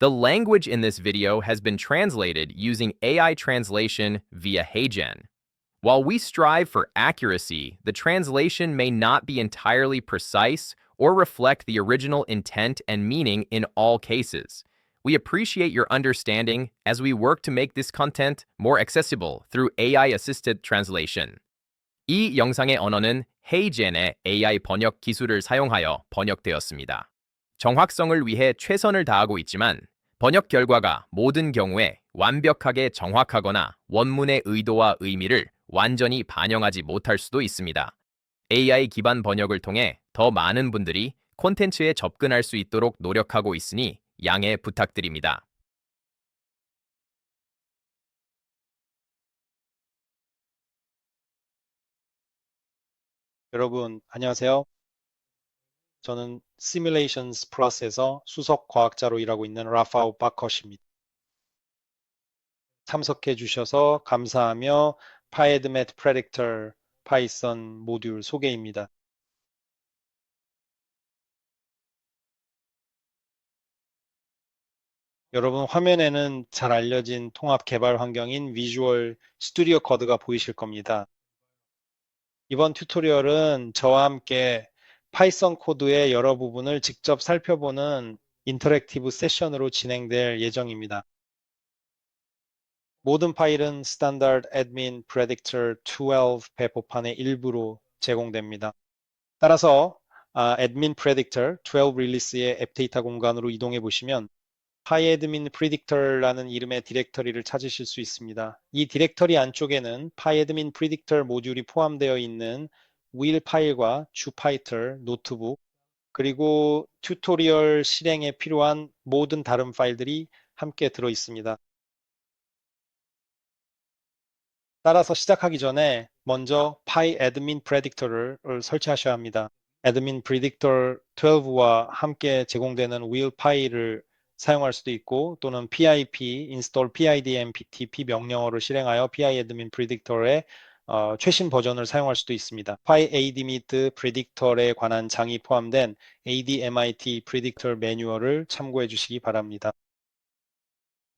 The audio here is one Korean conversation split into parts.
The language in this video has been translated using AI translation via HeyGen. While we strive for accuracy, the translation may not be entirely precise or reflect the original intent and meaning in all cases. We appreciate your understanding as we work to make this content more accessible through AI-assisted translation. 이 영상의 언어는 헤이젠의 AI 번역 기술을 사용하여 번역되었습니다. 정확성을 위해 최선을 다하고 있지만 번역 결과가 모든 경우에 완벽하게 정확하거나 원문의 의도와 의미를 완전히 반영하지 못할 수도 있습니다. AI 기반 번역을 통해 더 많은 분들이 콘텐츠에 접근할 수 있도록 노력하고 있으니 양해 부탁드립니다. 여러분, 안녕하세요. 저는 Simulations Plus에서 수석 과학자로 일하고 있는 라파오 바컷입니다. 참석해 주셔서 감사하며 PyEdMat Predictor 파이썬 모듈 소개입니다. 여러분 화면에는 잘 알려진 통합 개발 환경인 비주얼 스튜디오 코드가 보이실 겁니다. 이번 튜토리얼은 저와 함께 파이썬 코드의 여러 부분을 직접 살펴보는 인터랙티브 세션으로 진행될 예정입니다. 모든 파일은 스탠다드 admin predictor 12 배포판의 일부로 제공됩니다. 따라서 아, admin predictor 12 릴리스의 앱 데이터 공간으로 이동해 보시면 pyadmin predictor라는 이름의 디렉터리를 찾으실 수 있습니다. 이 디렉터리 안쪽에는 pyadmin predictor 모듈이 포함되어 있는 will 파일과 주 파이터 노트북 그리고 튜토리얼 실행에 필요한 모든 다른 파일들이 함께 들어 있습니다. 따라서 시작하기 전에 먼저 pyadmin predictor를 설치하셔야 합니다. admin predictor 12와 함께 제공되는 will 파일을 사용할 수도 있고 또는 pip install pidmptp 명령어를 실행하여 pyadmin predictor의 어, 최신 버전을 사용할 수도 있습니다. pyadmit predictor에 관한 장이 포함된 admit predictor 매뉴얼을 참고해 주시기 바랍니다.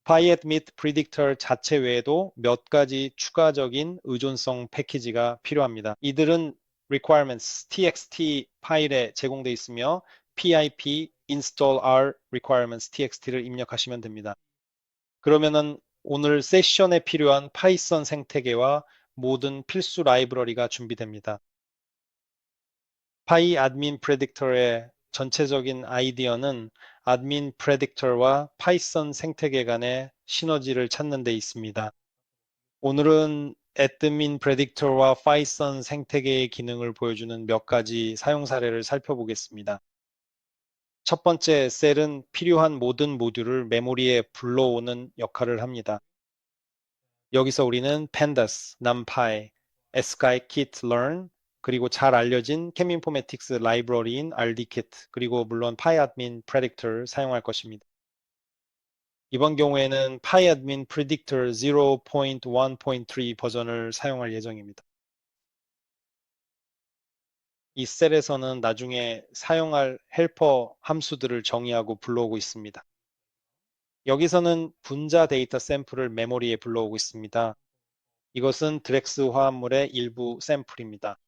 pyadmit predictor 자체 외에도 몇 가지 추가적인 의존성 패키지가 필요합니다. 이들은 requirements txt 파일에 제공되어 있으며 pip install r requirements txt를 입력하시면 됩니다. 그러면은 오늘 세션에 필요한 파이썬 생태계와 모든 필수 라이브러리가 준비됩니다. pyadmin predictor의 전체적인 아이디어는 admin predictor와 파이썬 생태계 간의 시너지를 찾는 데 있습니다. 오늘은 admin predictor와 파이썬 생태계의 기능을 보여주는 몇 가지 사용 사례를 살펴보겠습니다. 첫 번째 셀은 필요한 모든 모듈을 메모리에 불러오는 역할을 합니다. 여기서 우리는 pandas, numpy, skykit-learn, 그리고 잘 알려진 cheminformatics 라이브러리인 rdkit, 그리고 물론 pyadmin predictor 사용할 것입니다. 이번 경우에는 pyadmin predictor 0.1.3 버전을 사용할 예정입니다. 이 셀에서는 나중에 사용할 헬퍼 함수들을 정의하고 불러오고 있습니다. 여기서는 분자 데이터 샘플을 메모리에 불러오고 있습니다. 이것은 드렉스 화합물의 일부 샘플입니다.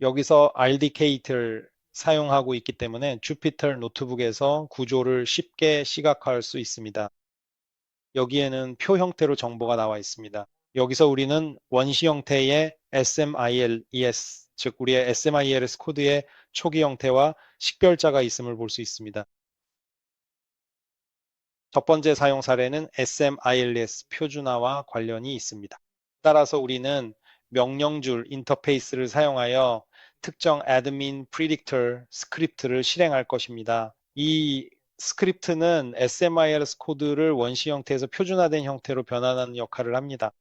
여기서 RDK를 사용하고 있기 때문에 주피터 노트북에서 구조를 쉽게 시각화할 수 있습니다. 여기에는 표 형태로 정보가 나와 있습니다. 여기서 우리는 원시 형태의 SMILES, 즉 우리의 SMILS 코드의 초기 형태와 식별자가 있음을 볼 수 있습니다. 첫 번째 사용 사례는 SMILS 표준화와 관련이 있습니다. 따라서 우리는 명령줄 인터페이스를 사용하여 특정 admin predictor 스크립트를 실행할 것입니다. 이 스크립트는 SMILS 코드를 원시 형태에서 표준화된 형태로 변환하는 역할을 합니다.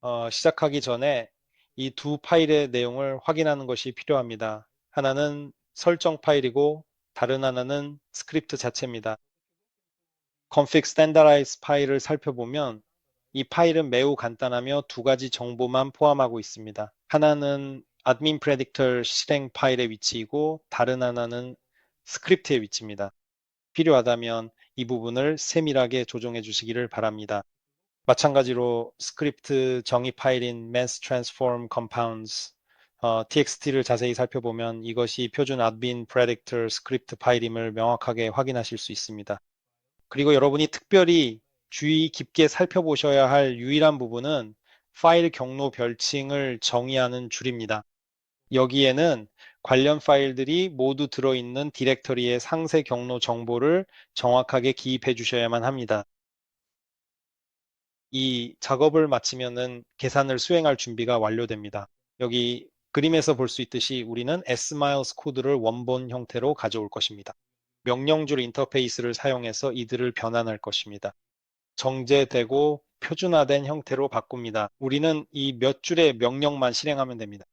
어, 시작하기 전에 이 두 파일의 내용을 확인하는 것이 필요합니다. 하나는 설정 파일이고 다른 하나는 스크립트 자체입니다. Config standardize 파일을 살펴보면 이 파일은 매우 간단하며 두 가지 정보만 포함하고 있습니다. 하나는 admin predictor 실행 파일의 위치이고 다른 하나는 스크립트의 위치입니다. 필요하다면 이 부분을 세밀하게 조정해 주시기를 바랍니다. 마찬가지로 스크립트 정의 파일인 mass transform compounds 어, txt를 자세히 살펴보면 이것이 표준 admin predictor 스크립트 파일임을 명확하게 확인하실 수 있습니다. 그리고 여러분이 특별히 주의 깊게 살펴보셔야 할 유일한 부분은 파일 경로 별칭을 정의하는 줄입니다. 여기에는 관련 파일들이 모두 들어있는 디렉터리의 상세 경로 정보를 정확하게 기입해 주셔야만 합니다. 이 작업을 마치면은 계산을 수행할 준비가 완료됩니다. 여기 그림에서 볼 수 있듯이 우리는 S-miles 코드를 원본 형태로 가져올 것입니다. 명령줄 인터페이스를 사용해서 이들을 변환할 것입니다. 정제되고 표준화된 형태로 바꿉니다. 우리는 이 몇 줄의 명령만 실행하면 됩니다.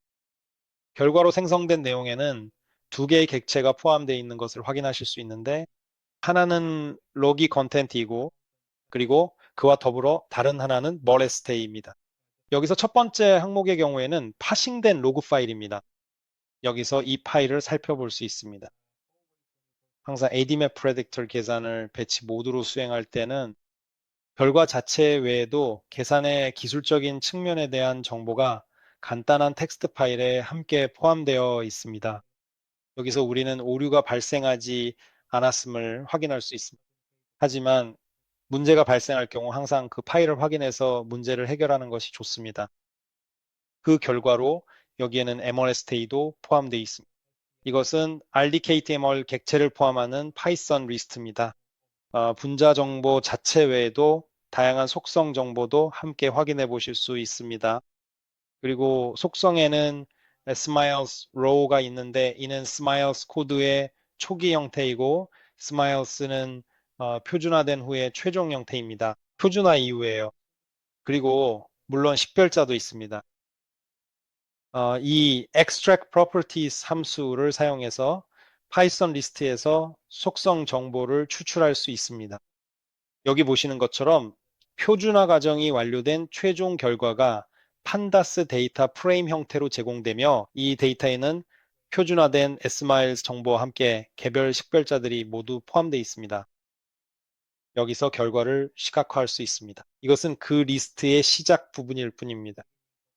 결과로 생성된 내용에는 두 개의 객체가 포함되어 있는 것을 확인하실 수 있는데 하나는 로기 컨텐트이고 그리고 그와 더불어 다른 하나는 머레스테이입니다. 여기서 첫 번째 항목의 경우에는 파싱된 로그 파일입니다. 여기서 이 파일을 살펴볼 수 있습니다. 항상 ADMap Predictor 계산을 배치 모드로 수행할 때는 결과 자체 외에도 계산의 기술적인 측면에 대한 정보가 간단한 텍스트 파일에 함께 포함되어 있습니다. 여기서 우리는 오류가 발생하지 않았음을 확인할 수 있습니다. 하지만 문제가 발생할 경우 항상 그 파일을 확인해서 문제를 해결하는 것이 좋습니다. 그 결과로 여기에는 MRST도 포함되어 있습니다. 이것은 RDKTML 객체를 포함하는 파이썬 리스트입니다. 어, 분자 정보 자체 외에도 다양한 속성 정보도 함께 확인해 보실 수 있습니다. 그리고 속성에는 smiles row가 있는데 이는 smiles 코드의 초기 형태이고 smiles는 어, 표준화된 후에 최종 형태입니다. 표준화 이후에요. 그리고 물론 식별자도 있습니다. 어, 이 extract properties 함수를 사용해서 파이썬 리스트에서 속성 정보를 추출할 수 있습니다. 여기 보시는 것처럼 표준화 과정이 완료된 최종 결과가 판다스 데이터 프레임 형태로 제공되며 이 데이터에는 표준화된 smiles 정보와 함께 개별 식별자들이 모두 포함되어 있습니다. 여기서 결과를 시각화할 수 있습니다. 이것은 그 리스트의 시작 부분일 뿐입니다.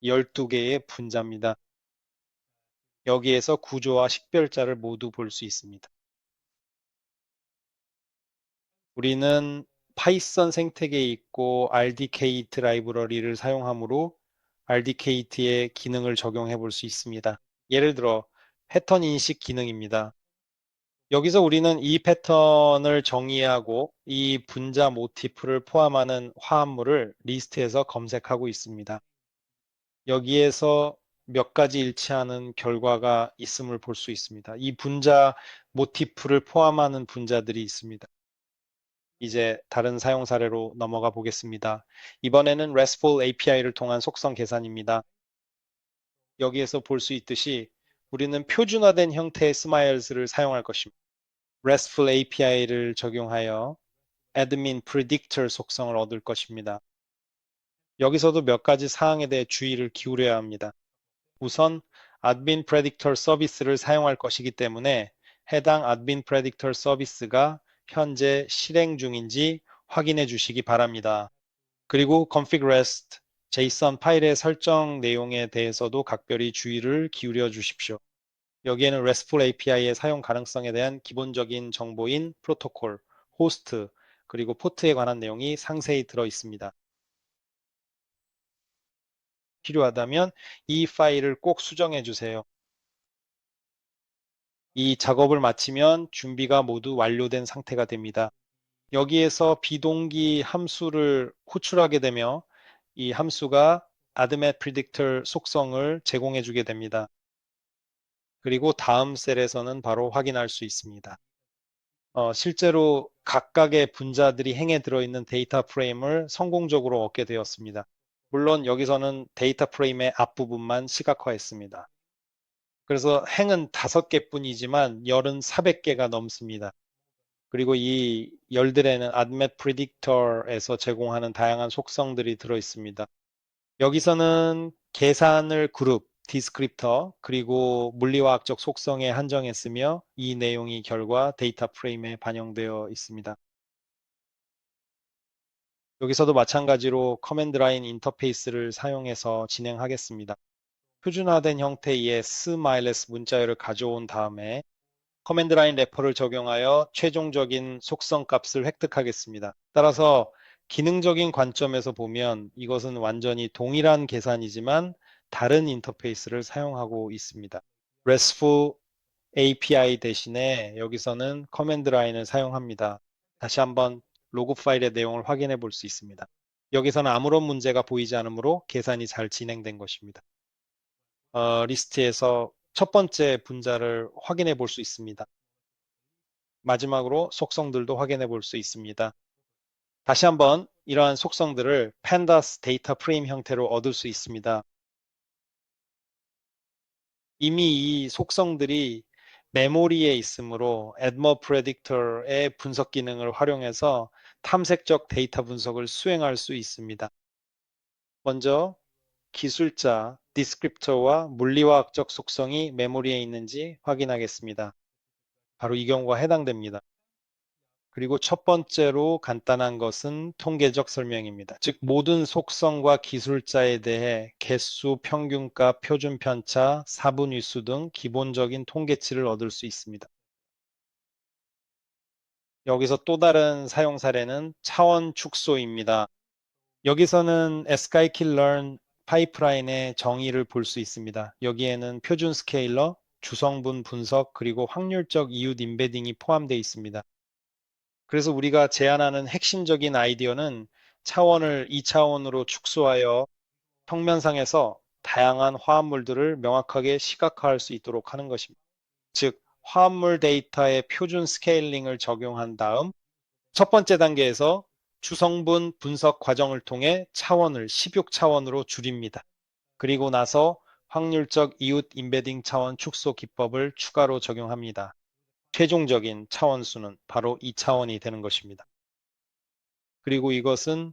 12개의 분자입니다. 여기에서 구조와 식별자를 모두 볼 수 있습니다. 우리는 파이썬 생태계에 있고 RDKT 라이브러리를 사용하므로 RDKT의 기능을 적용해 볼 수 있습니다. 예를 들어 패턴 인식 기능입니다. 여기서 우리는 이 패턴을 정의하고 이 분자 모티프를 포함하는 화합물을 리스트에서 검색하고 있습니다. 여기에서 몇 가지 일치하는 결과가 있음을 볼 수 있습니다. 이 분자 모티프를 포함하는 분자들이 있습니다. 이제 다른 사용 사례로 넘어가 보겠습니다. 이번에는 RESTful API를 통한 속성 계산입니다. 여기에서 볼 수 있듯이 우리는 표준화된 형태의 smiles를 사용할 것입니다. RESTful API를 적용하여 admin predictor 속성을 얻을 것입니다. 여기서도 몇 가지 사항에 대해 주의를 기울여야 합니다. 우선 admin predictor 서비스를 사용할 것이기 때문에 해당 admin predictor 서비스가 현재 실행 중인지 확인해 주시기 바랍니다. 그리고 config rest JSON 파일의 설정 내용에 대해서도 각별히 주의를 기울여 주십시오. 여기에는 RESTful API의 사용 가능성에 대한 기본적인 정보인 프로토콜, 호스트, 그리고 포트에 관한 내용이 상세히 들어 있습니다. 필요하다면 이 파일을 꼭 수정해 주세요. 이 작업을 마치면 준비가 모두 완료된 상태가 됩니다. 여기에서 비동기 함수를 호출하게 되며 이 함수가 admet predictor 속성을 제공해 주게 됩니다. 그리고 다음 셀에서는 바로 확인할 수 있습니다. 어, 실제로 각각의 분자들이 행에 들어있는 데이터 프레임을 성공적으로 얻게 되었습니다. 물론 여기서는 데이터 프레임의 앞부분만 시각화했습니다. 그래서 행은 다섯 개뿐이지만 열은 400개가 넘습니다. 그리고 이 열들에는 admet predictor에서 제공하는 다양한 속성들이 들어 있습니다. 여기서는 계산을 그룹, 디스크립터 그리고 물리화학적 속성에 한정했으며 이 내용이 결과 데이터 프레임에 반영되어 있습니다. 여기서도 마찬가지로 커맨드 라인 인터페이스를 사용해서 진행하겠습니다. 표준화된 형태의 smiles 문자열을 가져온 다음에 커맨드 라인 래퍼를 적용하여 최종적인 속성 값을 획득하겠습니다. 따라서 기능적인 관점에서 보면 이것은 완전히 동일한 계산이지만 다른 인터페이스를 사용하고 있습니다. RESTful API 대신에 여기서는 커맨드 라인을 사용합니다. 다시 한번 로그 파일의 내용을 확인해 볼 수 있습니다. 여기서는 아무런 문제가 보이지 않으므로 계산이 잘 진행된 것입니다. 어, 리스트에서 첫 번째 분자를 확인해 볼 수 있습니다. 마지막으로 속성들도 확인해 볼 수 있습니다. 다시 한번 이러한 속성들을 pandas 데이터 프레임 형태로 얻을 수 있습니다. 이미 이 속성들이 메모리에 있으므로 Admo Predictor의 분석 기능을 활용해서 탐색적 데이터 분석을 수행할 수 있습니다. 먼저 기술자, 디스크립터와 물리화학적 속성이 메모리에 있는지 확인하겠습니다. 바로 이 경우가 해당됩니다. 그리고 첫 번째로 간단한 것은 통계적 설명입니다. 즉 모든 속성과 기술자에 대해 개수, 평균값, 표준 편차, 사분 위수 등 기본적인 통계치를 얻을 수 있습니다. 여기서 또 다른 사용 사례는 차원 축소입니다. 여기서는 scikit-learn 파이프라인의 정의를 볼 수 있습니다. 여기에는 표준 스케일러, 주성분 분석, 그리고 확률적 이웃 임베딩이 포함되어 있습니다. 그래서 우리가 제안하는 핵심적인 아이디어는 차원을 2차원으로 축소하여 평면상에서 다양한 화합물들을 명확하게 시각화할 수 있도록 하는 것입니다. 즉, 화합물 데이터의 표준 스케일링을 적용한 다음 첫 번째 단계에서 주성분 분석 과정을 통해 차원을 16차원으로 줄입니다. 그리고 나서 확률적 이웃 임베딩 차원 축소 기법을 추가로 적용합니다. 최종적인 차원 수는 바로 2차원이 되는 것입니다. 그리고 이것은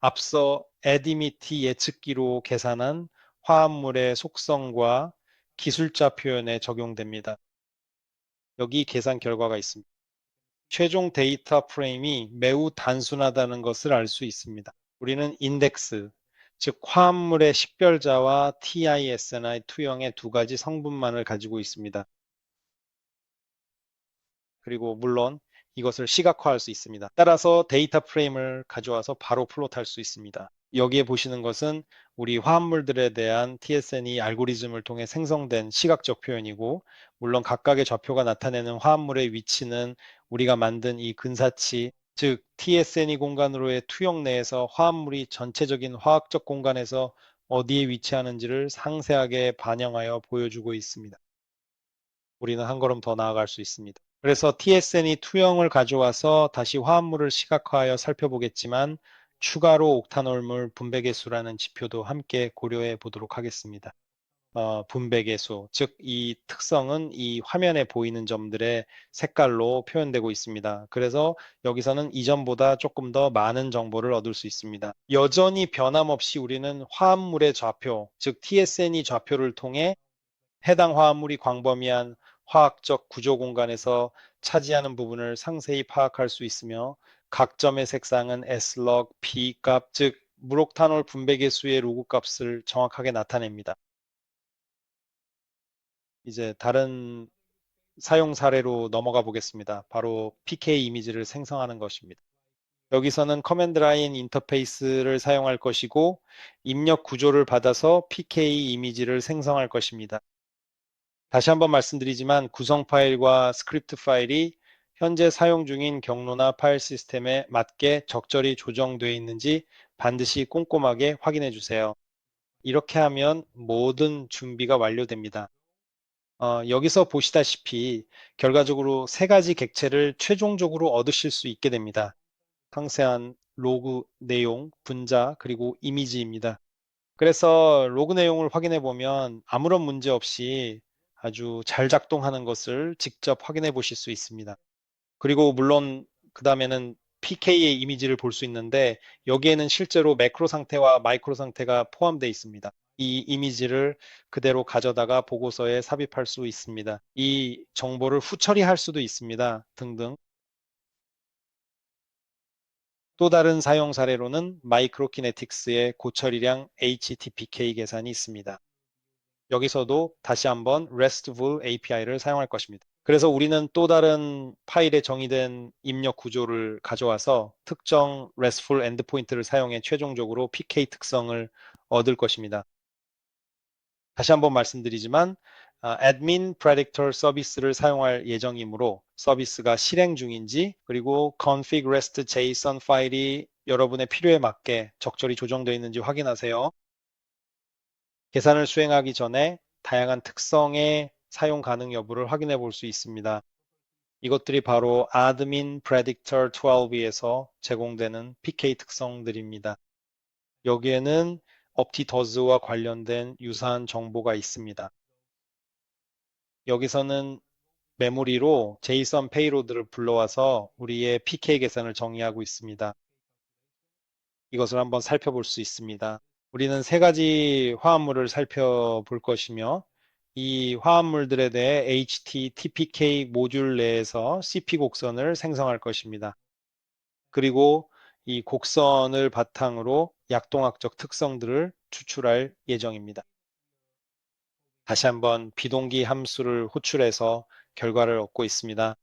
앞서 에디미티 예측기로 계산한 화합물의 속성과 기술자 표현에 적용됩니다. 여기 계산 결과가 있습니다. 최종 데이터 프레임이 매우 단순하다는 것을 알 수 있습니다. 우리는 인덱스, 즉 화합물의 식별자와 TISNI 투영의 두 가지 성분만을 가지고 있습니다. 그리고 물론 이것을 시각화할 수 있습니다. 따라서 데이터 프레임을 가져와서 바로 플롯할 수 있습니다. 여기에 보시는 것은 우리 화합물들에 대한 TSNE 알고리즘을 통해 생성된 시각적 표현이고 물론 각각의 좌표가 나타내는 화합물의 위치는 우리가 만든 이 근사치 즉 TSNE 공간으로의 투영 내에서 화합물이 전체적인 화학적 공간에서 어디에 위치하는지를 상세하게 반영하여 보여주고 있습니다. 우리는 한 걸음 더 나아갈 수 있습니다. 그래서 TSN이 투영을 가져와서 다시 화합물을 시각화하여 살펴보겠지만 추가로 옥타놀물 분배계수라는 지표도 함께 고려해 보도록 하겠습니다. 어, 분배계수, 즉 이 특성은 이 화면에 보이는 점들의 색깔로 표현되고 있습니다. 그래서 여기서는 이전보다 조금 더 많은 정보를 얻을 수 있습니다. 여전히 변함없이 우리는 화합물의 좌표, 즉 TSN이 좌표를 통해 해당 화합물이 광범위한 화학적 구조 공간에서 차지하는 부분을 상세히 파악할 수 있으며 각 점의 색상은 Slog, P 값, 즉 무록탄올 분배 계수의 로그 값을 정확하게 나타냅니다. 이제 다른 사용 사례로 넘어가 보겠습니다. 바로 PK 이미지를 생성하는 것입니다. 여기서는 커맨드 라인 인터페이스를 사용할 것이고 입력 구조를 받아서 PK 이미지를 생성할 것입니다. 다시 한번 말씀드리지만 구성 파일과 스크립트 파일이 현재 사용 중인 경로나 파일 시스템에 맞게 적절히 조정되어 있는지 반드시 꼼꼼하게 확인해 주세요. 이렇게 하면 모든 준비가 완료됩니다. 어, 여기서 보시다시피 결과적으로 세 가지 객체를 최종적으로 얻으실 수 있게 됩니다. 상세한 로그 내용, 분자, 그리고 이미지입니다. 그래서 로그 내용을 확인해 보면 아무런 문제 없이 아주 잘 작동하는 것을 직접 확인해 보실 수 있습니다. 그리고 물론 그 다음에는 PK의 이미지를 볼 수 있는데 여기에는 실제로 매크로 상태와 마이크로 상태가 포함되어 있습니다. 이 이미지를 그대로 가져다가 보고서에 삽입할 수 있습니다. 이 정보를 후처리할 수도 있습니다. 등등. 또 다른 사용 사례로는 마이크로키네틱스의 고처리량 HTPK 계산이 있습니다. 여기서도 다시 한번 RESTful API를 사용할 것입니다. 그래서 우리는 또 다른 파일에 정의된 입력 구조를 가져와서 특정 RESTful 엔드포인트를 사용해 최종적으로 PK 특성을 얻을 것입니다. 다시 한번 말씀드리지만 아, admin predictor 서비스를 사용할 예정이므로 서비스가 실행 중인지 그리고 config rest json 파일이 여러분의 필요에 맞게 적절히 조정되어 있는지 확인하세요. 계산을 수행하기 전에 다양한 특성의 사용 가능 여부를 확인해 볼 수 있습니다. 이것들이 바로 admin predictor 12에서 제공되는 PK 특성들입니다. 여기에는 optdoes와 관련된 유사한 정보가 있습니다. 여기서는 메모리로 JSON 페이로드를 불러와서 우리의 PK 계산을 정의하고 있습니다. 이것을 한번 살펴볼 수 있습니다. 우리는 세 가지 화합물을 살펴볼 것이며 이 화합물들에 대해 HTTPK 모듈 내에서 CP 곡선을 생성할 것입니다. 그리고 이 곡선을 바탕으로 약동학적 특성들을 추출할 예정입니다. 다시 한번 비동기 함수를 호출해서 결과를 얻고 있습니다.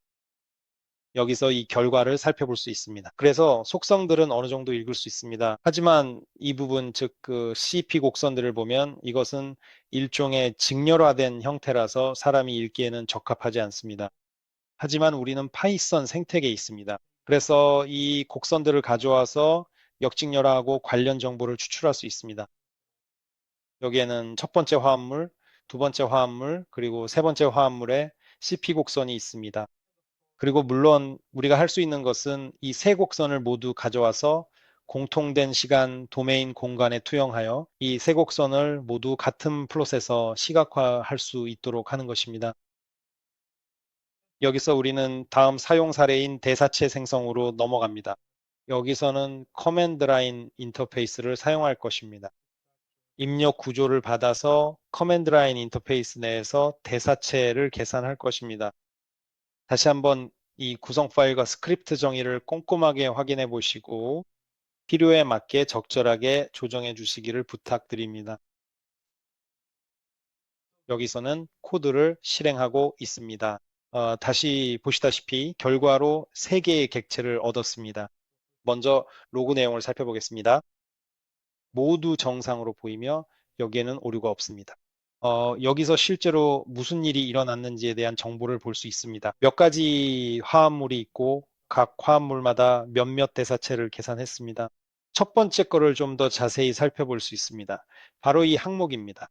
여기서 이 결과를 살펴볼 수 있습니다. 그래서 속성들은 어느 정도 읽을 수 있습니다. 하지만 이 부분 즉 그 CP 곡선들을 보면 이것은 일종의 직렬화된 형태라서 사람이 읽기에는 적합하지 않습니다. 하지만 우리는 파이썬 생태계에 있습니다. 그래서 이 곡선들을 가져와서 역직렬화하고 관련 정보를 추출할 수 있습니다. 여기에는 첫 번째 화합물, 두 번째 화합물, 그리고 세 번째 화합물에 CP 곡선이 있습니다. 그리고 물론 우리가 할 수 있는 것은 이 세 곡선을 모두 가져와서 공통된 시간 도메인 공간에 투영하여 이 세 곡선을 모두 같은 플롯에서 시각화할 수 있도록 하는 것입니다. 여기서 우리는 다음 사용 사례인 대사체 생성으로 넘어갑니다. 여기서는 커맨드 라인 인터페이스를 사용할 것입니다. 입력 구조를 받아서 커맨드 라인 인터페이스 내에서 대사체를 계산할 것입니다. 다시 한번 이 구성 파일과 스크립트 정의를 꼼꼼하게 확인해 보시고 필요에 맞게 적절하게 조정해 주시기를 부탁드립니다. 여기서는 코드를 실행하고 있습니다. 어, 다시 보시다시피 결과로 3개의 객체를 얻었습니다. 먼저 로그 내용을 살펴보겠습니다. 모두 정상으로 보이며 여기에는 오류가 없습니다. 어, 여기서 실제로 무슨 일이 일어났는지에 대한 정보를 볼 수 있습니다. 몇 가지 화합물이 있고 각 화합물마다 몇몇 대사체를 계산했습니다. 첫 번째 거를 좀 더 자세히 살펴볼 수 있습니다. 바로 이 항목입니다.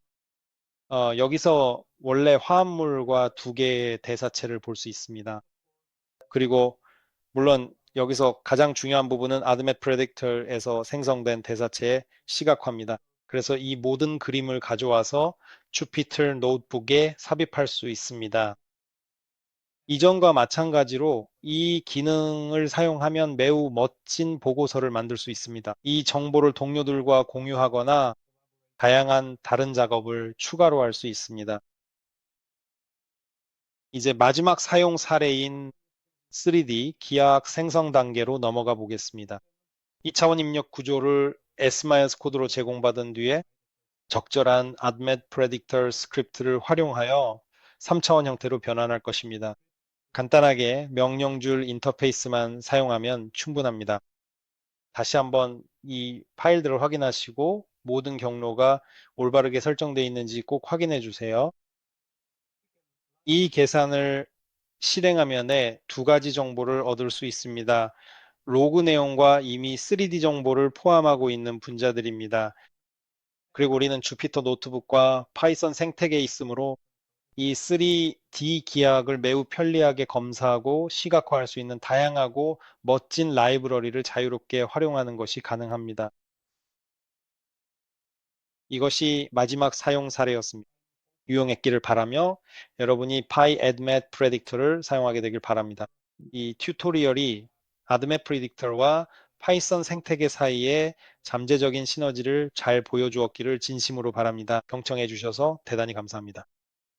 어, 여기서 원래 화합물과 두 개의 대사체를 볼 수 있습니다. 그리고 물론 여기서 가장 중요한 부분은 아드멧 프레딕터에서 생성된 대사체의 시각화입니다. 그래서 이 모든 그림을 가져와서 주피터 노트북에 삽입할 수 있습니다. 이전과 마찬가지로 이 기능을 사용하면 매우 멋진 보고서를 만들 수 있습니다. 이 정보를 동료들과 공유하거나 다양한 다른 작업을 추가로 할 수 있습니다. 이제 마지막 사용 사례인 3D 기하학 생성 단계로 넘어가 보겠습니다. 2차원 입력 구조를 S-MILES 코드로 제공받은 뒤에 적절한 ADMET Predictor 스크립트를 활용하여 3차원 형태로 변환할 것입니다. 간단하게 명령줄 인터페이스만 사용하면 충분합니다. 다시 한번 이 파일들을 확인하시고 모든 경로가 올바르게 설정되어 있는지 꼭 확인해 주세요. 이 계산을 실행하면에 두 가지 정보를 얻을 수 있습니다. 로그 내용과 이미 3D 정보를 포함하고 있는 분자들입니다. 그리고 우리는 주피터 노트북과 파이썬 생태계에 있으므로 이 3D 기하학을 매우 편리하게 검사하고 시각화할 수 있는 다양하고 멋진 라이브러리를 자유롭게 활용하는 것이 가능합니다. 이것이 마지막 사용 사례였습니다. 유용했기를 바라며 여러분이 PyAdmet Predictor를 사용하게 되길 바랍니다. 이 튜토리얼이 ADMET Predictor와 파이썬 생태계 사이에 잠재적인 시너지를 잘 보여주었기를 진심으로 바랍니다. 경청해 주셔서 대단히 감사합니다.